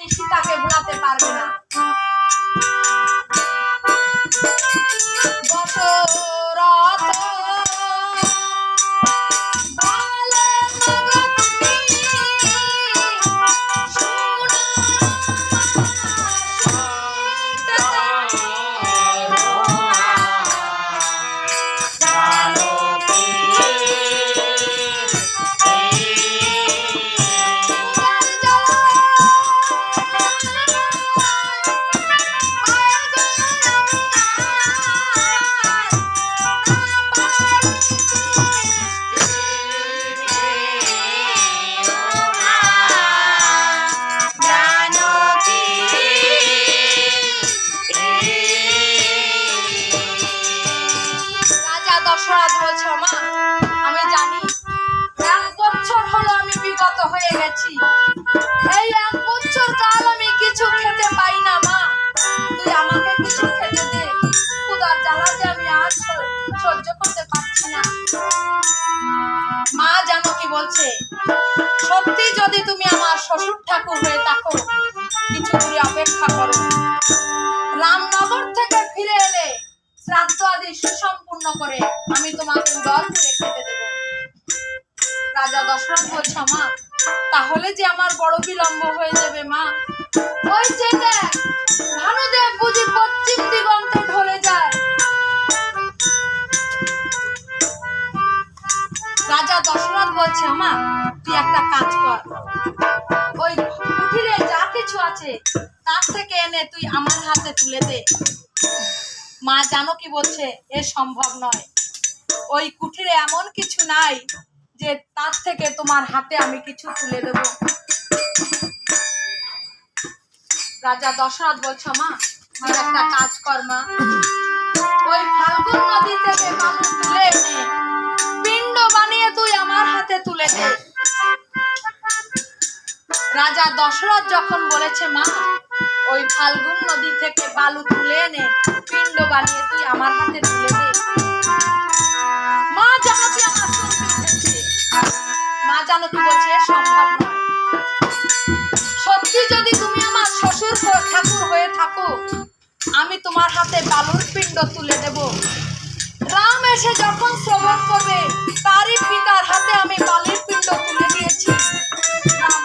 পত্নী সীতাকে ভুলাতে পারবে না। সত্যি যদি তুমি আমার শ্বশুর ঠাকুর হয়ে থাকো, কিছু দূরে অপেক্ষা করো। রামনগর থেকে ফিরে এলে শ্রাদ্ধ আদি সুসম্পূর্ণ করে আমি তোমাকে দল করে খেতে দেব। রাজা দশরথ বলছে, মা, তাহলে যে আমার বড় বিলম্ব হয়ে যাবে, মা ওই যে? দেখ কি বলছে? এ সম্ভব নয়। ওই কুঠিরে এমন কিছু নাই যে তার থেকে তোমার হাতে আমি কিছু তুলে দেব। রাজা দশরথ বলছে, মা একটা কাজ কর, মা। ওই ফাল্গুন নদী থেকে বালু তুলে পিণ্ড বানিয়ে তুই আমার হাতে তুলে দে। রাজা দশরথ যখন বলেছে, মা ওই ফাল্গুন নদী থেকে বালু তুলে এনে পিণ্ড বানিয়ে তুই আমার হাতে তুলে দে। মা জানো কি আমার মা জানো কি বলছে, সম্ভব নয়। সত্যি যদি তুমি আমার শ্বশুর ঠাকুর হয়ে থাকো, আমি তোমার হাতে বালুর পিণ্ড তুলে দেব। রাম এসে যখন শ্রবণ করবে, তারই পিতার হাতে আমি বালির পিণ্ড তুলে দিয়েছি। রাম।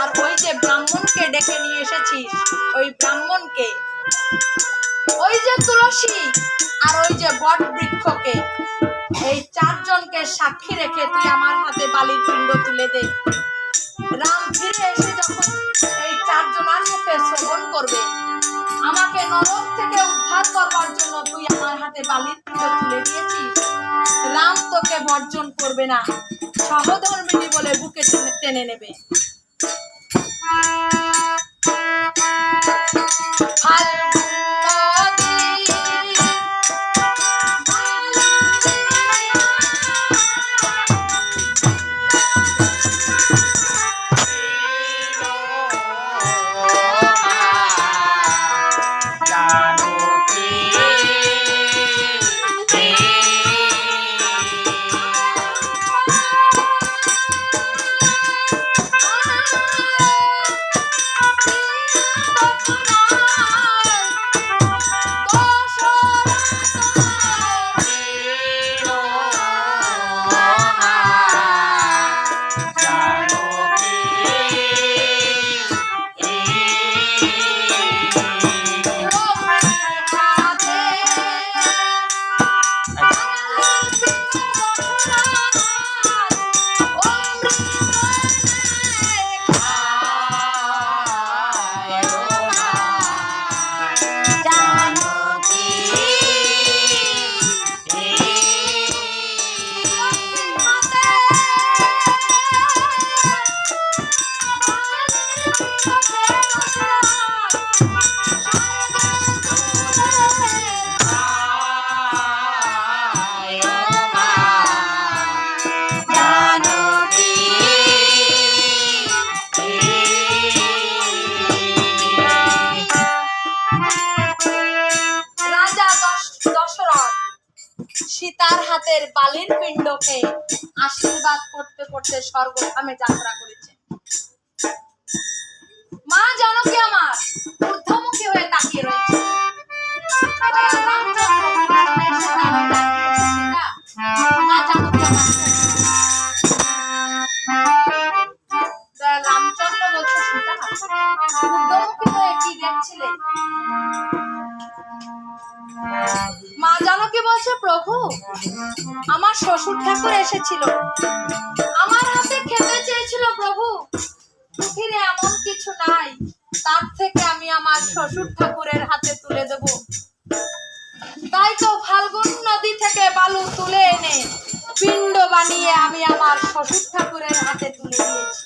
আর ওই যে ব্রাহ্মণকে ডেকে নিয়ে এসেছিস, ওই ব্রাহ্মণকে। ওই যে তুলসী আর ওই যে বট বৃক্ষকে। এই চারজনকে সাক্ষী রেখে তুই আমার হাতে বালির পিণ্ড তুলে দে। রাম ফিরে এসে যখন এই চারজনার মুখে শ্রবণ করবে, আমাকে নরক থেকে উদ্ধার করবার জন্য তুই আমার হাতে বালির পিণ্ড তুলে দিয়েছিস। রাম তোকে বর্জন করবে না। সহধর্মিনী বলে বুকে টেনে নেবে। হাতের বালির পিণ্ডকে আশীর্বাদ করতে করতে স্বর্গধামে যাত্রা করেছে। মা জনকে আমার ঊর্ধ্বমুখী হয়ে তাকিয়ে রয়েছে। এসেছিল। আমার হাতে খেতে চেয়েছিল প্রভু। পৃথিবীতে এমন কিছু নাই। তার থেকে আমি আমার শ্বশুর ঠাকুরের হাতে তুলে দেব। তাই তো ফাল্গুন নদী থেকে বালু তুলে এনে পিণ্ড বানিয়ে আমি আমার শ্বশুর ঠাকুরের হাতে তুলে দিয়েছি।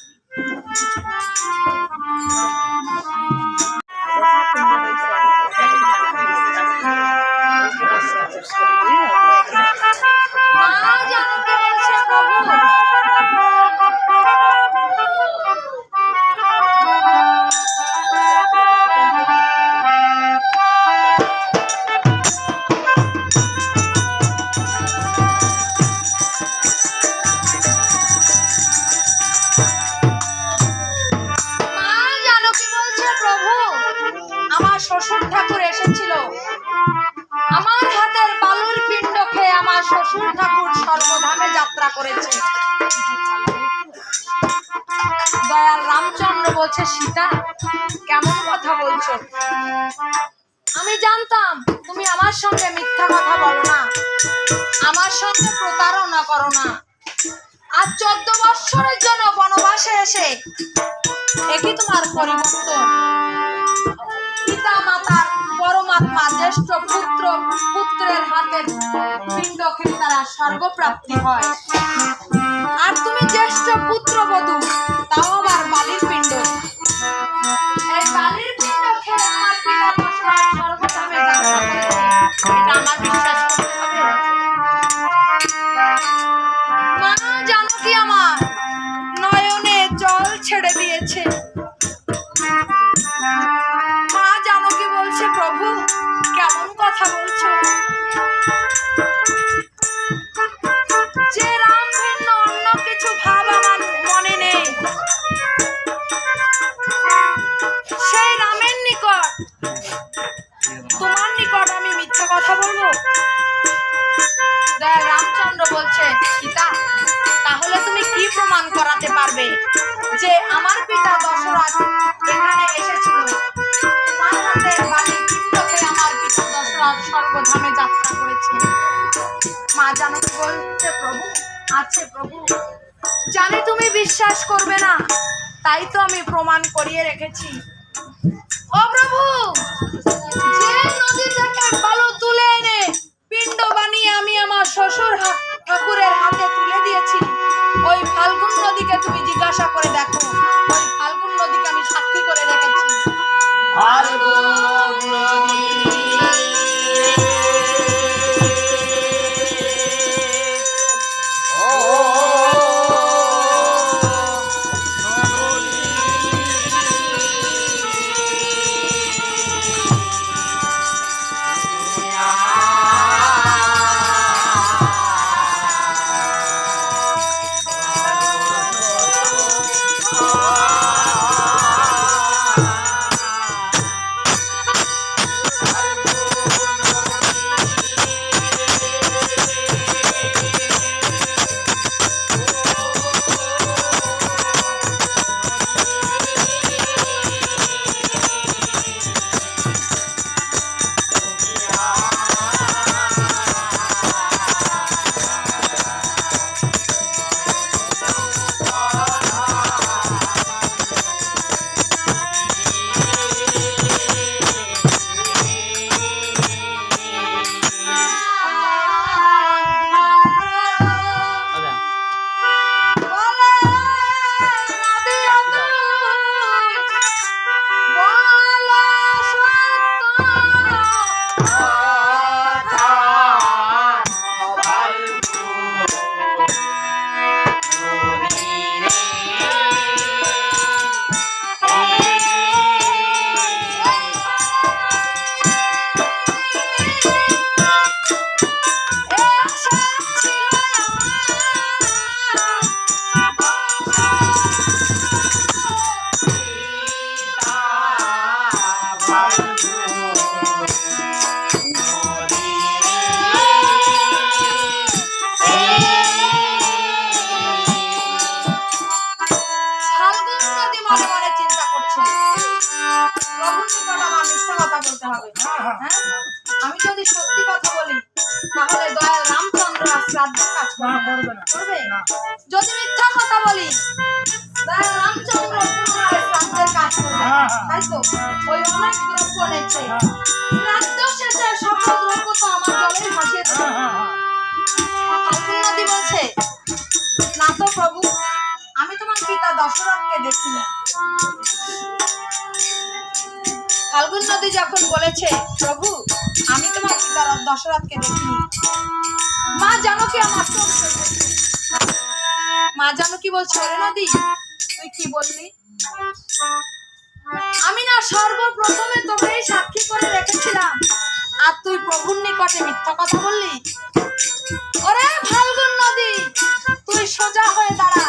আমার সঙ্গে প্রতারণা করো না। আর চোদ্দ বৎসরের জন্য বনবাসে এসে একই তোমার পরিবর্তন। পিতা মাতার পরমাত্মা জ্যেষ্ঠ পুত্র পুত্রের হাতে পিণ্ড খেলে তারা স্বর্গপ্রাপ্তি হয়। আর তুমি জ্যেষ্ঠ পুত্র বধূ তাও আবার বালির পিণ্ড। এই বালির আছে প্রভু। জানি তুমি বিশ্বাস করবে না। তাই তো আমি প্রমাণ করিয়ে রেখেছি। বলতে হবে। হ্যাঁ, আমি যদি সত্যি কথা বলি তাহলে দয়াল রামচন্দ্র আর শ্রাদ্ধের কাজ করবে। না। যদি মিথ্যা কথা বলি দয়াল রামচন্দ্র শ্রাদ্ধের কাজ করবে। হ্যাঁ, হ্যাঁ। তাই তো? ওই অনেক দ্রব্য নেছে। শ্রাদ্ধ শেষে সকল দ্রব্য তো আমার জলে ভাসিয়ে দেবে। ফাল্গুন নদী বলছে না তো প্রভু আমি তোমার পিতা দশরথকে দেখিনি। ফাল্গুন নদী যখন বলেছে, প্রভু, আমি তোমার পিতা দশরথকে দেখিনি মা জানো কি আমার মা জানো কি বলছো রে নদী, তুই কি বললি? আমি না সর্বপ্রথমে তোকেই সাক্ষী করে রেখেছিলাম। আর তুই প্রভুর নিকটে মিথ্যা কথা বললি? ওরে ফাল্গুন নদী, তুই সোজা হয়ে দাঁড়া।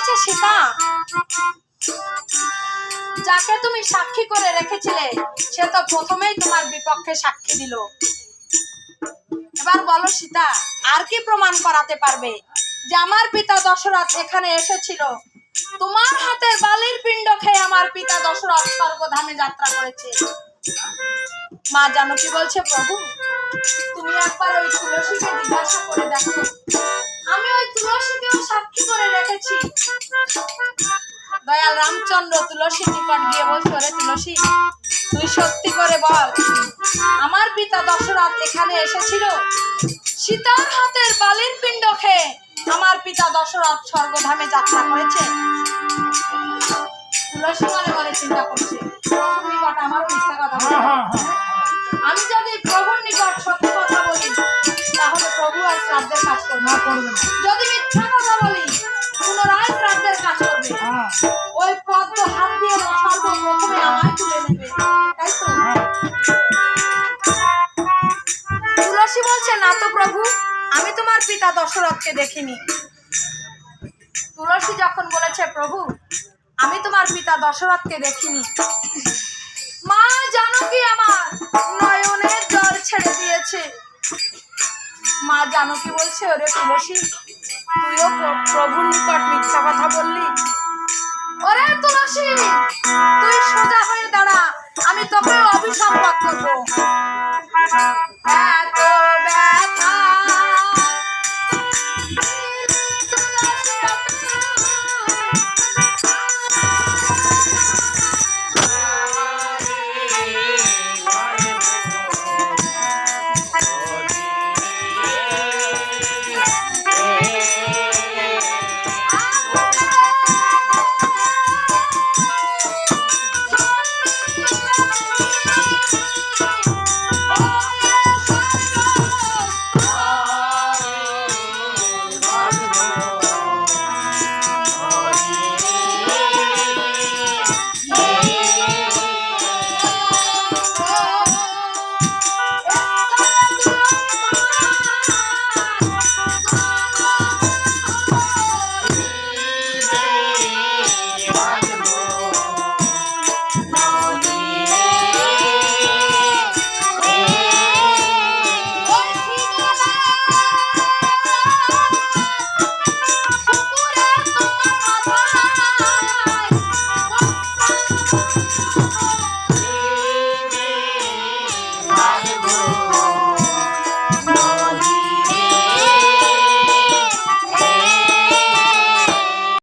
বলছে সীতা যাকে তুমি সাক্ষী করে রেখেছিলে, সে তো প্রথমেই তোমার বিপক্ষে সাক্ষী দিল। এবার বলো সীতা, আর কি প্রমাণ করাতে পারবে? যে আমার পিতা দশরথ এখানে এসেছিল। তোমার হাতে বালির পিণ্ড খেয়ে আমার পিতা দশরথ স্বর্গধামে যাত্রা করেছে। মা জানো কি বলছে, প্রভু, তুমি একবার ওই তুলসীকে জিজ্ঞাসা করে দেখো। রামচন্দ্র তুলসী নিকট গিয়ে বলছো রে তুলসী, তুই সত্যি করে বল, আমার পিতা দশরথ এখানে এসেছিল? সীতার হাতের বালির পিণ্ড খেয়ে আমার পিতা দশরথ স্বর্গধামে যাত্রা করেছে। তুলসী মনে মনে চিন্তা করছে। আমি যদি প্রভুর নিকট সত্য কথা বলি, তাহলে প্রভু আর শ্রাদ্ধের কাজ করবে যদি মিথ্যা না তো প্রভু, আমি তোমার পিতা দশরথকে দেখিনি। তুলসী যখন বলেছে, প্রভু, আমি তোমার পিতা দশরথকে দেখিনি। মা, জানো কি আমার? নয়নের জল ছেড়ে দিয়েছে। মা, জানো কি বলছে? ওরে তুলসী, তুইও প্রভুর নিকট মিথ্যা কথা বললি? ওরে তুলসী, তুই সোজা হয়ে দাঁড়া। আমি তোকে অভিসম্পাদ করব এত ব্যথা